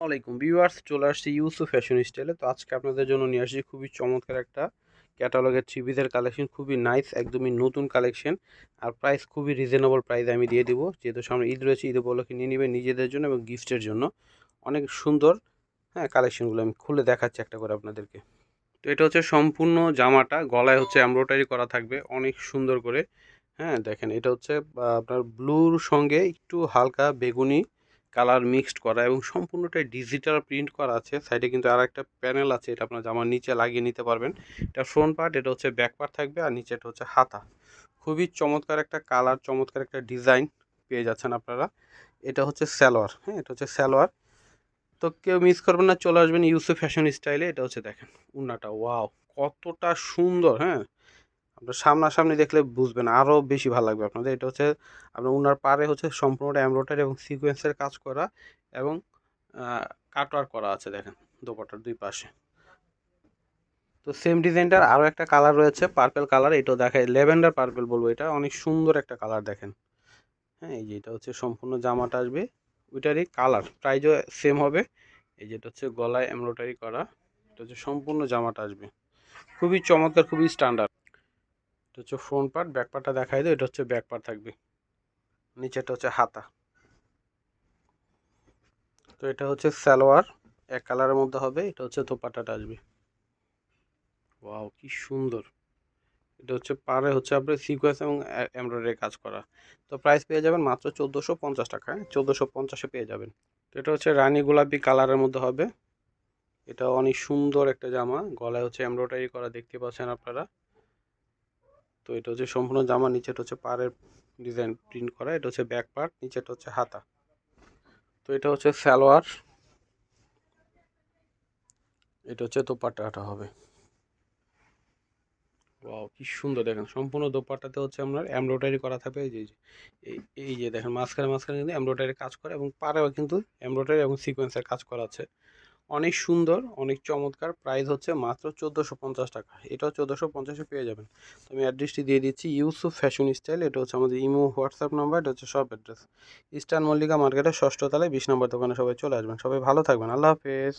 আসসালামাইকুম ভিউয়ার্স, চলে আসছি ইউসুফ ফ্যাশন স্টাইলে। তো আজকে আপনাদের জন্য নিয়ে আসছি খুবই চমৎকার একটা ক্যাটালগের থ্রিপিসের কালেকশন, খুবই নাইস, একদমই নতুন কালেকশন। আর প্রাইস খুবই রিজনেবল প্রাইসে আমি দিয়ে দিব। যেহেতু সামনে ঈদ রয়েছে, ঈদ উপলক্ষে নিয়ে নেবেন নিজেদের জন্য এবং গিফটের জন্য। অনেক সুন্দর হ্যাঁ কালেকশনগুলো আমি খুলে দেখাচ্ছি একটা করে আপনাদেরকে। তো এটা হচ্ছে সম্পূর্ণ জামাটা, গলায় হচ্ছে এমব্রয়ডারি করা থাকবে, অনেক সুন্দর করে। হ্যাঁ দেখেন, এটা হচ্ছে আপনার ব্লুর সঙ্গে একটু হালকা বেগুনি কালার মিক্সড করা এবং সম্পূর্ণটাই ডিজিটাল প্রিন্ট করা আছে। সাইডে কিন্তু আর একটা প্যানেল আছে, এটা আপনার জামার নিচে লাগিয়ে নিতে পারবেন। এটা ফ্রন্ট পার্ট এটা হচ্ছে ব্যাক পার্ট থাকবে আর নিচে এটা হচ্ছে হাতা। খুবই চমৎকার একটা কালার চমৎকার একটা ডিজাইন পেয়ে যাচ্ছেন আপনারা। এটা হচ্ছে স্যালোয়ার হ্যাঁ এটা হচ্ছে স্যালোয়ার তো কেউ মিস করবেন না, চলে আসবেন ইউসুফ ফ্যাশন স্টাইলে এটা হচ্ছে দেখেন উন্নাটা ওয়াও কতটা সুন্দর হ্যাঁ। আপনার সামনাসামনি দেখলে বুঝবেন আরও বেশি ভালো লাগবে আপনাদের। এটা হচ্ছে আপনার উনার পারে হচ্ছে সম্পূর্ণটা এমব্রয়ডারি এবং সিকোয়েন্সের কাজ করা এবং কাটওয়ার করা আছে দেখেন দোপাটার দুই পাশে। তো সেম ডিজাইনটার আরও একটা কালার রয়েছে, পার্পেল কালার, এটাও দেখায় ল্যাভেন্ডার পার্পেল বলব এটা, অনেক সুন্দর একটা কালার দেখেন। হ্যাঁ এই যে এটা হচ্ছে সম্পূর্ণ জামাটা আসবে, ওইটারই কালার, প্রাইজও সেম হবে। এই যেটা হচ্ছে গলায় এমব্রয়ডারি করা, এটা হচ্ছে সম্পূর্ণ জামাটা আসবে। খুবই চমৎকার, খুবই স্ট্যান্ডার্ড। হচ্ছে ফ্রন্ট পার্ট ব্যাক পার্টটা দেখাই দেয় এটা হচ্ছে ব্যাক পার্ট থাকবে। নিচেটা হচ্ছে হাতা। তো এটা হচ্ছে সালোয়ার, এক কালারের মধ্যে হবে, এটা হচ্ছে দোপাট্টাটা আসবে। ওয়াও কি সুন্দর। এটা হচ্ছে পারে হচ্ছে আপনার সিকোয়েন্স এবং এমব্রয়ডারি কাজ করা। তো প্রাইস পেয়ে যাবেন মাত্র চোদ্দোশো পঞ্চাশ টাকা হ্যাঁ? চোদ্দোশো পঞ্চাশে পেয়ে যাবেন। তো এটা হচ্ছে রানী গোলাপি কালারের মধ্যে হবে। এটা অনেক সুন্দর একটা জামা, গলায় হচ্ছে এমব্রয়ডারি করা, দেখতে পাচ্ছেন আপনারা। তো এটা হচ্ছে সম্পূর্ণ জামা, নিচেটা হচ্ছে পাড়ের ডিজাইন প্রিন্ট করা, এটা হচ্ছে ব্যাক পার্ট নিচেটা হচ্ছে হাতা। তো এটা হচ্ছে সালোয়ার, এটা হচ্ছে দোপাট্টাটা হবে। ওয়াও কি সুন্দর দেখেন, সম্পূর্ণ দোপাট্টাতে হচ্ছে আপনার এমব্রয়ডারি করা থাকবে, এই যে, এই এই যে দেখেন, মাঝখানে মাঝখানে কিন্তু এমব্রয়ডারি কাজ করে এবং পাড়েও কিন্তু এমব্রয়ডারি এবং সিকোয়েন্সের কাজ করা আছে। অনেক সুন্দর, অনেক চমৎকার প্রাইস হচ্ছে মাত্র চোদ্দোশো পঞ্চাশ টাকা। এটাও চোদ্দোশো পঞ্চাশে পেয়ে যাবেন। তো আমি অ্যাড্রেসটি দিয়ে দিচ্ছি ইউসুফ ফ্যাশন স্টাইল এটা হচ্ছে আমাদের ইমো হোয়াটসঅ্যাপ নাম্বার এটা হচ্ছে সব অ্যাড্রেস ইস্টার্ন মল্লিকা মার্কেটের ষষ্ঠ তলায় বিশ নম্বর দোকানে সবাই চলে আসবেন। সবাই ভালো থাকবেন। আল্লাহ হাফেজ।